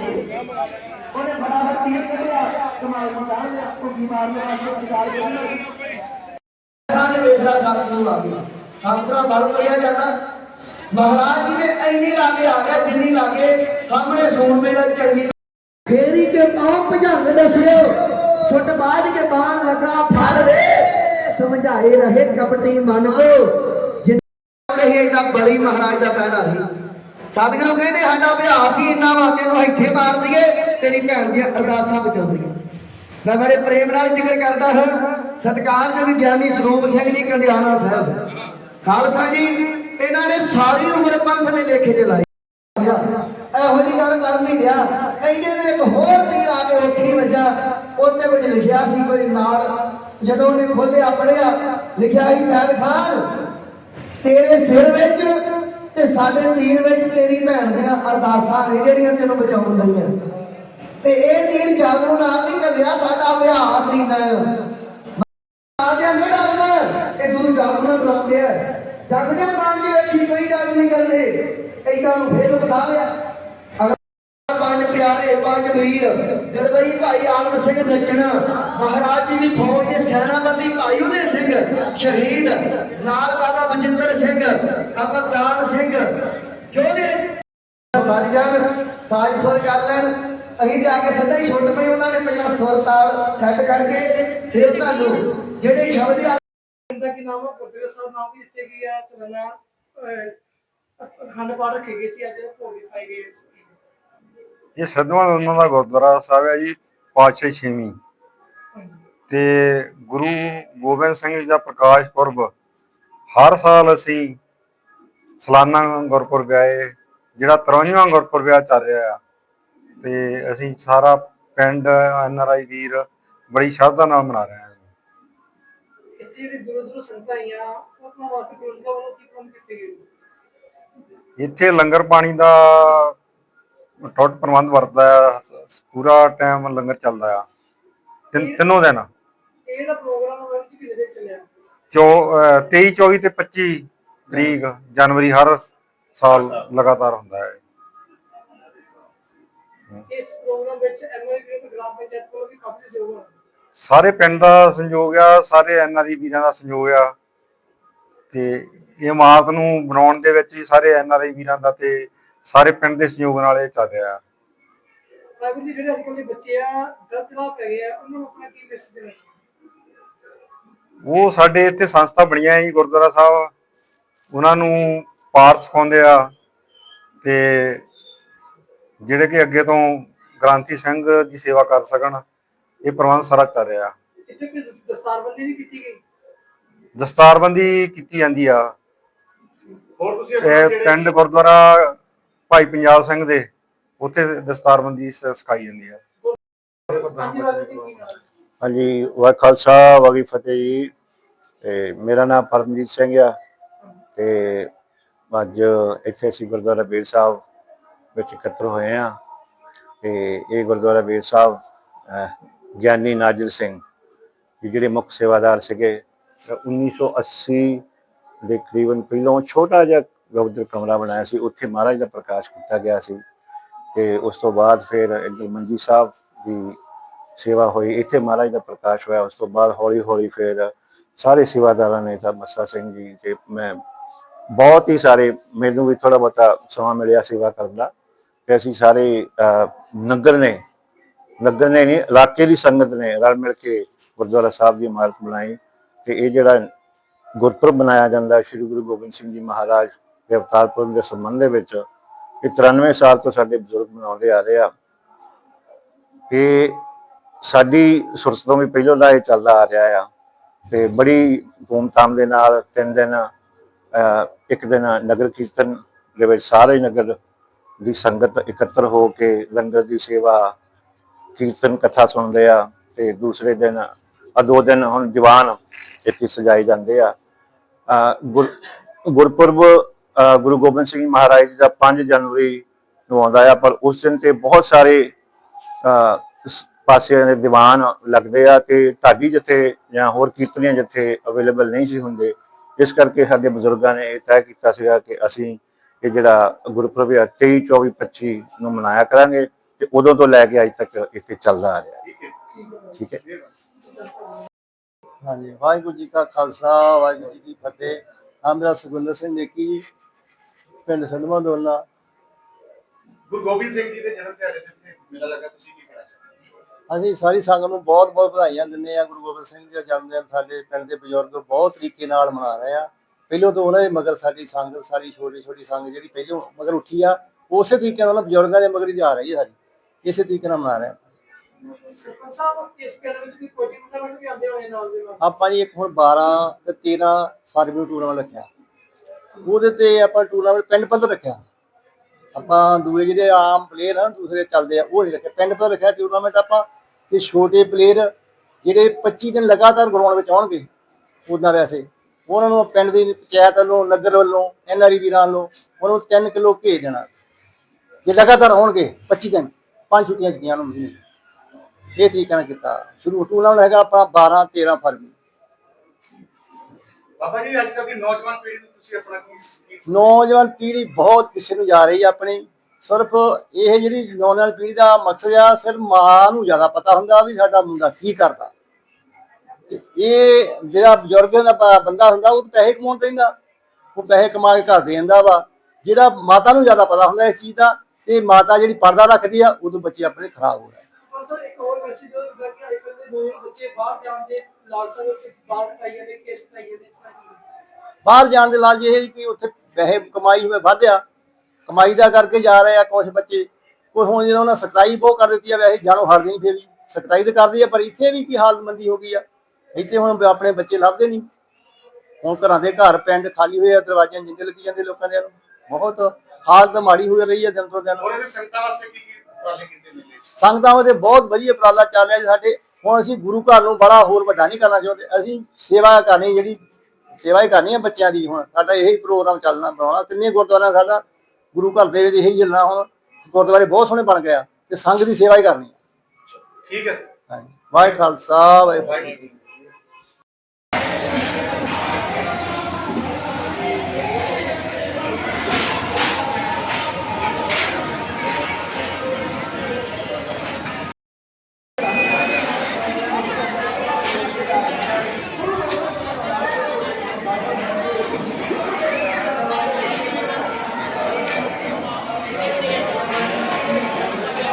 ਉਹਨੇ ਫਟਾਫਟ ਤੀਰ ਕੱਢਿਆ ਕਮਾਲ ਲਿਆ ਸਾਹਮਣੇ ਵੇਖਦਾ ਸੱਤ ਨੂੰ ਆ ਗਿਆ ਸਾਹਮਣਾ ਬਲ ਕਰਿਆ ਜਾਂਦਾ ਮਹਾਰਾਜ ਜੀ ਨੇ ਇੰਨੀ ਲਾਗੇ ਆ ਗਿਆ ਜਿੰਨੀ ਲਾਗੇ ਸਾਹਮਣੇ ਸੂਰਮੇ ਦਾ ਚੰਗੀ ਫੇਰੀ ਕੇ ਪਾਉ ਭਜੰਗ ਦੱਸਿਓ ਛੁੱਟ ਬਾਜ ਕੇ ਬਾਣ ਲਗਾ ਰੇ ਸਮਝਾਏ ਰਹੇ ਕਪਟੀ ਮਨ ਕੋ। ਜਿਨ ਕਹੇ ਦਾ ਬਲੀ ਮਹਾਰਾਜ ਦਾ ਪੈਦਾ ਸੀ। ਸਤਿਗੁਰੂ ਕਹਿੰਦੇ, ਸਾਡਾ ਅਭਿਆਸ ਹੀ ਇੰਨਾ ਵਾ ਕਿ ਇਹਨੂੰ ਇੱਥੇ ਮਾਰ ਦਈਏ, ਤੇਰੀ ਭੈਣ ਦੀਆਂ ਅਰਦਾਸਾਂ ਬਚਾਉਂਦੀਆਂ ਮੈਂ ਬੜੇ ਪ੍ਰੇਮ ਨਾਲ ਜ਼ਿਕਰ ਕਰਦਾ ਹਾਂ। ਸਤਿਕਾਰਯੋਗ ਗਿਆਨੀ ਸਰੂਪ ਸਿੰਘ ਜੀ ਕੰਡਿਆਣਾ ਸਾਹਿਬ, ਖਾਲਸਾ ਜੀ, ਇਹਨਾਂ ਨੇ ਸਾਰੀ ਉਮਰ ਪੰਥ ਦੇ ਲੇਖੇ ਤੇ ਲਾਈ ਇਹੋ ਜੀ ਗੱਲ ਕਰ ਨਹੀਂ ਗਿਆ ਇਹਨੇ ਨੇ ਇੱਕ ਹੋਰ ਤੀਰ ਆ ਕੇ ਉੱਥੇ ਹੀ ਵੱਜਾ। ਉੱਤੇ ਕੁਝ ਲਿਖਿਆ ਸੀ ਕੋਈ ਨਾਲ। ਜਦੋਂ ਉਹਨੇ ਖੋਲਿਆ ਪੜਿਆ ਲਿਖਿਆ ਸੀ ਸੈਦ ਖਾਨ, ਤੇਰੇ ਸਿਰ ਵਿੱਚ ਤੇ ਸਾਡੇ ਤੀਰ ਵਿੱਚ ਤੇਰੀ ਭੈਣ ਦੀਆਂ ਅਰਦਾਸਾਂ ਨੇ ਜਿਹੜੀਆਂ ਤੈਨੂੰ ਬਚਾਉਣ ਲਈਆਂ। ਤੇ ਇਹ ਤੀਰ ਜਾਦੂ ਨਾਲ ਨਹੀਂ ਕੱਲਿਆ ਸਾਡਾ ਅਭਿਆਸ ਹੀ ਨਾ ਆਦਿਆਂ ਨੇ ਡਰਨਾ ਇਹ ਗੁਰੂ ਜਾਦੂ ਨਾਲ ਡਰਾਉਂਦੇ ਆ। ਜਗ ਦੇ ਮੈਦਾਨ ਦੇ ਵੇਖੀ ਕੋਈ ਡਰ ਨਹੀਂ ਕਰਦੇ ਏਦਾਂ ਨੂੰ ਫੇਰ ਵਸਾ ਲਿਆ। ਪਿਆਰੇ ਪੰਜ ਜਦਵਈ ਭਾਈ ਆਲਮ ਸਿੰਘ ਨੱਚਣਾ, ਮਹਾਰਾਜ ਜੀ ਦੀ ਫੌਜ ਦੇ ਸੈਨਾਪਤੀ ਭਾਈ ਉਦੇ ਸਿੰਘ, ਸ਼ਹੀਦ ਨਾਲ ਬਾਬਾ ਬਚਿੰਦਰ ਸਿੰਘ, ਬਾਬਾ ਸਿੰਘ ਜੋਧੇ ਸਾਰੀ ਜਾਨ ਸਾਜ ਸੁਰ ਕਰ ਲੈਣ। ਅਸੀਂ ਜਾ ਕੇ ਸਿੱਧਾ ਹੀ ਛੁੱਟ ਪਏ ਉਹਨਾਂ ਨੇ ਪਹਿਲਾਂ ਸੁਰ ਤਾਲ ਸੈੱਟ ਕਰਕੇ। ਫਿਰ ਤੁਹਾਨੂੰ ਜਿਹੜੇ ਸ਼ਬਦ ਦਾ ਕੀ ਨਾਮ ਹੈ ਗੁਰਦੁਆਰਾ ਸਾਹਿਬ ਨਾਮ ਵੀ ਇੱਥੇ ਕੀ ਹੈ ਸਲਾਨਾ ਅਖੰਡ ਪਾਠ ਰੱਖੇ ਗਏ ਸੀ, ਅੱਜ ਭੋਗ ਪਾਏ ਗਏ ਸੀ ਇਹ ਸਦਵਾ ਉਹਨਾਂ ਦਾ ਗੁਰਦੁਆਰਾ ਸਾਹਿਬ ਹੈ ਜੀ ਪਾਤਸ਼ਾਹੀ ਛੇਵੀਂ। ਤੇ ਗੁਰੂ ਗੋਬਿੰਦ ਸਿੰਘ ਜੀ ਦਾ ਪ੍ਰਕਾਸ਼ ਪੁਰਬ ਹਰ ਸਾਲ ਅਸੀਂ ਸਾਲਾਨਾ ਗੁਰਪੁਰਬ ਆਏ ਜਿਹੜਾ 53ਵਾਂ ਗੁਰਪੁਰਬ ਆ ਚੱਲ ਰਿਹਾ ਆ। ਤੇ ਅਸੀਂ ਸਾਰਾ ਪਿੰਡ ਐਨਆਰਆਈ ਵੀਰ ਬੜੀ ਸ਼ਰਧਾ ਨਾਲ ਮਨਾ ਰਹੇ ਹਾਂ। ਇੱਥੇ ਜਿਹੜੇ ਦੂਰੋਂ ਦੂਰੋਂ ਸੰਗਤਾਂ ਆਈਆਂ ਉਹਨਾਂ ਵਾਸਤੇ ਪ੍ਰਬੰਧਕਾਂ ਵੱਲੋਂ ਕੀ ਪ੍ਰਬੰਧ ਕੀਤੇ ਗਏ? ਇੱਥੇ ਲੰਗਰ ਪਾਣੀ ਦਾ ਟੁੱਟ ਪ੍ਰਬੰਧ ਵਰਤਦਾ ਆ ਪੂਰਾ ਟਾਈਮ ਲੰਗਰ ਚੱਲਦਾ ਆ। ਤਿੰਨ- ਤਿੰਨੋਂ ਦਿਨ। ਇਹ ਜਿਹੜਾ ਪ੍ਰੋਗਰਾਮ ਹੈ ਜੀ ਕਿਹਦੇ ਦੇ ਚੱਲਿਆ? ਚੋ 23 24 ਤੇ 25 ਤਰੀਕ ਜਨਵਰੀ ਹਰ ਸਾਲ ਲਗਾਤਾਰ ਹੁੰਦਾ ਹੈ। ਇਸ ਪ੍ਰੋਗਰਾਮ ਵਿੱਚ ਐਨਆਈ ਵੀਰ ਤੇ ਗ੍ਰਾਮ ਪੰਚਾਇਤ ਕੋਲ ਵੀ ਕਾਫੀ ਸਹਿਯੋਗ ਹੈ ਸਾਰੇ ਪਿੰਡ ਦਾ ਸੰਯੋਗ ਆ ਸਾਰੇ ਐਨਆਰਈ ਵੀਰਾਂ ਦਾ ਸੰਯੋਗ ਆ। ਤੇ ਇਹ ਇਮਾਰਤ ਨੂੰ ਬਣਾਉਣ ਦੇ ਵਿੱਚ ਵੀ ਸਾਰੇ ਐਨਆਰਈ ਵੀਰਾਂ ਦਾ ਤੇ ਸਾਰੇ ਪਿੰਡ ਦੇ ਸੰਯੋਗ ਨਾਲ ਇਹ ਚੱਲ ਰਿਹਾ। ਵਾਹਿਗੁਰੂ ਜੀ ਜਿਹੜੇ ਅੱਜ ਕੱਲ੍ਹ ਦੇ ਬੱਚੇ ਆ ਗਲਤ ਰਾਹ ਪੈ ਗਏ ਆ ਉਹਨਾਂ ਨੂੰ ਆਪਣਾ ਕੀ ਮੈਸੇਜ ਦੇਣਾ ਉਹ ਸਾਡੇ ਇੱਥੇ ਸੰਸਥਾ ਬਣੀਆਂ ਹੈ ਜੀ ਗੁਰਦੁਆਰਾ ਸਾਹਿਬ। ਉਹਨਾਂ ਨੂੰ ਪਾਠ ਸਿਖਾਉਂਦੇ ਆ ਤੇ ਜਿਹੜੇ ਕਿ ਅੱਗੇ ਤੋਂ ਗ੍ਰਾਂਤੀ ਸਿੰਘ ਦੀ ਸੇਵਾ ਕਰ ਸਕਣ ਇਹ ਪ੍ਰਬੰਧ ਸਾਰਾ ਚੱਲ ਰਿਹਾ। ਇੱਥੇ ਕੋਈ ਦਸਤਾਰਬੰਦੀ ਵੀ ਕੀਤੀ ਗਈ? ਦਸਤਾਰਬੰਦੀ ਕੀਤੀ ਜਾਂਦੀ ਆ। ਹੋਰ ਤੁਸੀਂ ਇਹ ਪਿੰਡ ਗੁਰਦੁਆਰਾ ਭਾਈ ਪੰਜਾਬ ਸਿੰਘ ਦੇ ਉੱਥੇ ਦਸਤਾਰਬੰਦੀ ਸ- ਸਿਖਾਈ ਜਾਂਦੀ ਆ। ਹਾਂਜੀ ਵਾਹਿਗੁਰੂ ਜੀ ਕੀ ਫਤਿਹ ਜੀ। ਤੇ ਮੇਰਾ ਨਾਮ ਪਰਮਜੀਤ ਸਿੰਘ ਆ ਤੇ ਅੱਜ ਇੱਥੇ ਅਸੀਂ ਗੁਰਦੁਆਰਾ ਬੇਰ ਸਾਹਿਬ ਵਿੱਚ ਇਕੱਤਰ ਹੋਏ ਆ। ਤੇ ਇਹ ਗੁਰਦੁਆਰਾ ਬੇਰ ਸਾਹਿਬ ਅਹ, ਗਿਆਨੀ ਨਾਜਰ ਸਿੰਘ ਜੀ ਜਿਹੜੇ ਮੁੱਖ ਸੇਵਾਦਾਰ ਸੀਗੇ ਅਹ 1980 ਦੇ ਕਰੀਬਨ ਪਹਿਲੋਂ ਛੋਟਾ ਜਿਹਾ ਗਵਦਰ ਕਮਰਾ ਬਣਾਇਆ ਸੀ, ਉੱਥੇ ਮਹਾਰਾਜ ਦਾ ਪ੍ਰਕਾਸ਼ ਕੀਤਾ ਗਿਆ ਸੀ ਤੇ ਉਸ ਤੋਂ ਬਾਅਦ ਫਿਰ ਇੱਧਰ ਮੰਜੀ ਸਾਹਿਬ ਦੀ ਸੇਵਾ ਹੋਈ, ਇੱਥੇ ਮਹਾਰਾਜ ਦਾ ਪ੍ਰਕਾਸ਼ ਹੋਇਆ, ਉਸ ਤੋਂ ਬਾਅਦ ਹੌਲੀ ਹੌਲੀ ਫਿਰ ਸਾਰੇ ਸੇਵਾਦਾਰਾਂ ਨੇ ਤਾਂ ਮੱਸਾ ਸਿੰਘ ਜੀ ਤੇ ਮੈਂ ਬਹੁਤ ਹੀ ਸਾਰੇ, ਮੈਨੂੰ ਵੀ ਥੋੜਾ ਬਹੁਤਾ ਸਮਾਂ ਮਿਲਿਆ ਸੇਵਾ ਕਰਨ ਦਾ ਤੇ ਅਸੀਂ ਸਾਰੇ ਨਗਰ ਨੇ ਨਗਰ ਨੇ ਨਹੀਂ, ਇਲਾਕੇ ਦੀ ਸੰਗਤ ਨੇ ਰਲ ਮਿਲ ਕੇ ਗੁਰਦੁਆਰਾ ਸਾਹਿਬ ਦੀ ਇਮਾਰਤ ਬਣਾਈ ਤੇ ਇਹ ਜਿਹੜਾ ਗੁਰਪੁਰਬ ਬਣਾਇਆ ਜਾਂਦਾ, ਸ੍ਰੀ ਗੁਰੂ ਗੋਬਿੰਦ ਸਿੰਘ ਜੀ ਮਹਾਰਾਜ ਦੇ ਅਵਤਾਰ ਪੁਰਬ ਦੇ ਸੰਬੰਧ ਦੇ ਵਿੱਚ ਇਹ 93 ਸਾਲ ਤੋਂ ਸਾਡੇ ਬਜ਼ੁਰਗ ਮਨਾਉਂਦੇ ਆ ਰਹੇ ਆ। ਤੇ ਸਾਡੀ ਸੁਰਤ ਤੋਂ ਵੀ ਪਹਿਲੋਂ ਦਾ ਇਹ ਚੱਲਦਾ ਆ ਰਿਹਾ ਆ। ਤੇ ਬੜੀ ਧੂਮਧਾਮ ਦੇ ਨਾਲ ਤਿੰਨ ਦਿਨ ਇੱਕ ਦਿਨ ਨਗਰ ਕੀਰਤਨ ਦੇ ਵਿੱਚ ਸਾਰੇ ਨਗਰ ਦੀ ਸੰਗਤ ਇਕੱਤਰ ਹੋ ਕੇ ਲੰਗਰ ਦੀ ਸੇਵਾ, ਕੀਰਤਨ, ਕਥਾ ਸੁਣਦੇ ਆ ਤੇ ਦੂਸਰੇ ਦਿਨ ਆ ਦੋ ਦਿਨ ਹੁਣ ਦੀਵਾਨ ਇੱਥੇ ਸਜਾਏ ਜਾਂਦੇ ਆ। ਗੁਰ, ਗੁਰਪੁਰਬ ਗੁਰੂ ਗੋਬਿੰਦ ਸਿੰਘ ਮਹਾਰਾਜ ਜੀ ਦਾ 5 ਜਨਵਰੀ ਨੂੰ ਆਉਂਦਾ ਆ ਪਰ ਉਸ ਦਿਨ ਤੇ ਬਹੁਤ ਸਾਰੇ ਅਹ, ਸ- ਪਾਸਿਆਂ ਦੇ ਦੀਵਾਨ ਲੱਗਦੇ ਆ ਤੇ ਢਾਡੀ ਜਿੱਥੇ ਜਾਂ ਹੋਰ ਕੀਰਤਨੀਆਂ ਜਿੱਥੇ ਅਵੇਲੇਬਲ ਨਹੀਂ ਸੀ ਹੁੰਦੇ ਇਸ ਕਰਕੇ ਸਾਡੇ ਬਜ਼ੁਰਗਾਂ ਨੇ ਇਹ ਤੈਅ ਕੀਤਾ ਸੀਗਾ ਕਿ ਅਸੀਂ ਇਹ ਜਿਹੜਾ ਗੁਰਪੁਰਬ ਹੈ 23 24 25 ਨੂੰ ਮਨਾਇਆ ਕਰਾਂਗੇ ਤੇ ਉਦੋਂ ਤੋਂ ਲੈ ਕੇ ਅੱਜ ਤੱਕ ਇੱਥੇ ਚੱਲਦਾ ਆ ਰਿਹਾ। ਠੀਕ ਹੈ। ਠੀਕ ਹੈ। ਹਾਂਜੀ ਵਾਹਿਗੁਰੂ ਜੀ ਕਾ ਖਾਲਸਾ ਵਾਹਿਗੁਰੂ ਜੀ ਕੀ ਫਤਿਹ। ਆ ਮੇਰਾ ਸੁਖਵਿੰਦਰ ਸਿੰਘ ਨੇਕੀ ਜੀ ਪਿੰਡ ਸੰਧਵਾ ਦੋਲਨਾ ਗੁਰੂ ਗੋਬਿੰਦ ਸਿੰਘ ਜੀ ਦੇ ਜਨਮ ਦਿਹਾੜੇ ਤੇ ਮੇਲਾ ਲੱਗਾ ਤੁਸੀਂ ਕੀ ਕਹਿਣਾ ਚਾਹੁੰਦੇ ਅਸੀਂ ਸਾਰੀ ਸੰਗਤ ਨੂੰ ਬਹੁਤ ਬਹੁਤ ਵਧਾਈਆਂ ਦਿੰਦੇ ਆ ਗੁਰੂ ਗੋਬਿੰਦ ਸਿੰਘ ਜੀ ਦਾ ਜਨਮ ਦਿਨ। ਸਾਡੇ ਪਿੰਡ ਦੇ ਬਜ਼ੁਰਗ ਬਹੁਤ ਤਰੀਕੇ ਨਾਲ ਮਨਾ ਰਹੇ ਆ। ਪਹਿਲੋਂ ਤੋਂ ਉਹਨਾਂ ਦੇ ਮਗਰ ਸਾਡੀ ਸੰਗਤ ਸਾਰੀ ਛੋਟੀ ਛੋਟੀ ਸੰਗਤ ਜਿਹੜੀ ਪਹਿਲੋਂ ਮਗਰ ਉੱਠੀ ਆ ਉਸੇ ਤਰੀਕੇ ਨਾਲ ਬਜ਼ੁਰਗਾਂ ਦੇ ਮਗਰ ਜਾ ਰਹੀ ਹੈ ਸਾਰੀ ਇਸੇ ਤਰੀਕੇ ਨਾਲ ਮਨਾ ਰਹੇ ਆ। ਸਰਪੰਚ ਸਾਹਿਬ ਇਸ ਪਿੰਡ ਵਿੱਚ ਕੋਈ ਟੂਰਨਾਮੈਂਟ ਵੀ ਆਉਂਦੇ ਹੋਣੇ ਨਾਲ ਦੇ ਨਾਲ ਆਪਾਂ ਜੀ ਇੱਕ ਹੁਣ 12 ਤੇ 13 ਫਰਵਰੀ ਨੂੰ ਟੂਰਨਾਮੈਂਟ ਰੱਖਿਆ। ਉਹਦੇ ਤੇ ਆਪਾਂ ਟੂਰਨਾਮੈਂਟ ਪਿੰਡ ਪੱਧਰ ਰੱਖਿਆ। ਆਪਾਂ ਦੂਏ ਜਿਹੜੇ ਆਮ ਪਲੇਅਰ ਆ, ਦੂਸਰੇ ਚੱਲਦੇ ਆ, ਉਹ ਨਹੀਂ ਰੱਖਿਆ। ਪਿੰਡ ਪੱਧਰ ਰੱਖਿਆ ਟੂਰਨਾਮੈਂਟ ਆਪਾਂ ਤੇ ਛੋਟੇ ਪਲੇਅਰ ਜਿਹੜੇ 25 ਦਿਨ ਲਗਾਤਾਰ ਗਰਾਊਂਡ ਵਿੱਚ ਆਉਣਗੇ ਉਦਾਂ ਵੈਸੇ। ਉਹਨਾਂ ਨੂੰ ਪਿੰਡ ਦੀ ਪੰਚਾਇਤ ਵੱਲੋਂ, ਨਗਰ ਵੱਲੋਂ ਐਨਆਰਈ ਵੀਰਾਂ ਵੱਲੋਂ ਉਹਨਾਂ ਨੂੰ 3 ਕਿਲੋ ਭੇਜ ਦੇਣਾ। ਜੇ ਲਗਾਤਾਰ ਆਉਣਗੇ 25 ਦਿਨ, ਪੰਜ ਛੁੱਟੀਆਂ ਦਿੱਤੀਆਂ ਉਹਨਾਂ ਨੂੰ। ਇਹ ਤਰੀਕੇ ਨਾਲ ਕੀਤਾ। ਸ਼ੁਰੂ ਟੂਰਨਾਮੈਂਟ ਹੈਗਾ ਆਪਣਾ 12 13 ਫਰਵਰੀ। ਬਾਬਾ ਜੀ ਅੱਜ ਕੱਲ੍ਹ ਦੀ ਨੌਜਵਾਨ ਪੀੜ੍ਹੀ ਨੂੰ ਤੁਸੀਂ ਅਸਲਾ ਕੀ ਕੀ ਨੌਜਵਾਨ ਪੀੜ੍ਹੀ ਬਹੁਤ ਪਿੱਛੇ ਨੂੰ ਜਾ ਰਹੀ ਹੈ ਆਪਣੀ। ਸਿਰਫ ਇਹ ਜਿਹੜੀ ਨੌਜਵਾਨ ਪੀੜ੍ਹੀ ਦਾ ਮਕਸਦ ਆ ਸਿਰਫ ਮਾਂ ਨੂੰ ਜ਼ਿਆਦਾ ਪਤਾ ਹੁੰਦਾ ਵੀ ਸਾਡਾ ਮੁੰਡਾ ਕੀ ਕਰਦਾ। ਤੇ ਇਹ ਜਿਹੜਾ ਬਜ਼ੁਰਗ ਦਾ ਬ- ਬੰਦਾ ਹੁੰਦਾ ਉਹ ਤਾਂ ਪੈਸੇ ਕਮਾਉਣ ਹੁੰਦਾ ਉਹ ਪੈਸੇ ਕਮਾ ਕੇ ਘਰ ਦੇ ਜਾਂਦਾ ਵਾ। ਜਿਹੜਾ ਮਾਤਾ ਨੂੰ ਜ਼ਿਆਦਾ ਪਤਾ ਹੁੰਦਾ ਇਸ ਚੀਜ਼ ਦਾ ਤੇ ਮਾਤਾ ਜਿਹੜੀ ਪਰਦਾ ਰੱਖਦੀ ਆ ਉਦੋਂ ਬੱਚੇ ਆਪਣੇ ਖਰਾਬ ਹੋ ਰਹੇ ਸਾਹਿਬ ਇੱਕ ਹੋਰ ਮੈਸੇਜ ਹੋ ਜਿਹੜਾ ਕਿ ਅੱਜ ਦੇ ਨੌਜਵਾਨ ਬੱਚੇ ਬਾਹਰ ਜਾਣ ਦੇ ਲਾਲਸਾ ਵਿੱਚ ਬਾਹਰ ਕਟਾਈਆਂ ਦੇ ਕੇਸ ਕਟਾਈਆਂ ਦੇ ਬਾਹਰ ਜਾਣ ਦੇ ਲਾਲਚ ਇਹ ਕਿ ਉੱਥੇ ਪੈਸੇ ਕਮਾਈ ਹੋਵੇ ਵਧਿਆ। ਕਮਾਈ ਦਾ ਕਰਕੇ ਜਾ ਰਹੇ ਆ ਕੁਝ ਬੱਚੇ। ਕੋਈ ਹੁਣ ਜਦੋਂ ਉਹਨਾਂ ਸਖਤਾਈ ਬਹੁਤ ਕਰ ਦਿੱਤੀ ਆ ਵੈਸੇ ਜਾਣੋ ਹਟਦੇ ਨਹੀਂ ਫਿਰ ਵੀ ਸਖਤਾਈ ਤਾਂ ਕਰਦੀ ਆ ਪਰ ਇੱਥੇ ਵੀ ਕੀ ਹਾਲਤਮੰਦੀ ਹੋ ਗਈ ਆ। ਇੱਥੇ ਹੁਣ ਆਪਣੇ ਬੱਚੇ ਲੱਭਦੇ ਨਹੀਂ। ਹੁਣ ਘਰਾਂ ਦੇ ਘਰ ਪਿੰਡ ਖਾਲੀ ਹੋਏ ਆ ਦਰਵਾਜ਼ਿਆਂ ਜਿੰਦੇ ਲੱਗੀ ਜਾਂਦੇ ਲੋਕਾਂ ਦੇ। ਬਹੁਤ ਹਾਲਤ ਮਾੜੀ ਹੋ ਰਹੀ ਹੈ ਦਿਨ ਤੋਂ ਦਿਨ। ਹੋਰ ਇਹਦੇ ਸੰਗਤਾਂ ਵਾਸਤੇ ਕੀ ਕੀ ਉਪਰਾਲੇ ਕੀਤੇ ਮੇਲੇ 'ਚ ਸੰਗਤਾਂ ਉਹਦੇ ਬਹੁਤ ਵਧੀਆ ਉਪਰਾਲਾ ਚੱਲ ਰਿਹਾ ਜੀ ਸਾਡੇ। ਹੁਣ ਅਸੀਂ ਗੁਰੂ ਘਰ ਨੂੰ ਬੜਾ ਹੋਰ ਵੱਡਾ ਨਹੀਂ ਕਰਨਾ ਚਾਹੁੰਦੇ। ਅਸੀਂ ਸੇਵਾ ਕਰਨੀ ਜਿਹੜੀ ਸੇਵਾ ਹੀ ਕਰਨੀ ਹੈ ਬੱਚਿਆਂ ਦੀ ਹੁਣ। ਸਾਡਾ ਇਹੀ ਪ੍ਰੋਗਰਾਮ ਚੱਲਣਾ ਬਣਾਉਣਾ। ਤਿੰਨੇ ਗੁਰਦੁਆਰਿਆਂ ਦਾ ਸਾਡਾ ਗੁਰੂ ਘਰ ਦੇ ਵਿੱਚ ਇਹੀ ਚੱਲਣਾ ਹੁਣ। ਗੁਰਦੁਆਰੇ ਬਹੁਤ ਸੋਹਣੇ ਬਣ ਗਿਆ ਤੇ ਸੰਗਤ ਦੀ ਸੇਵਾ ਹੀ ਕਰਨੀ ਹੈ। ਠੀਕ ਹੈ ਸਰ। ਹਾਂਜੀ। ਵਾਹਿ ਖਾਲਸਾ ਵਾਹਿ ਵਾਹਿਗੁਰੂ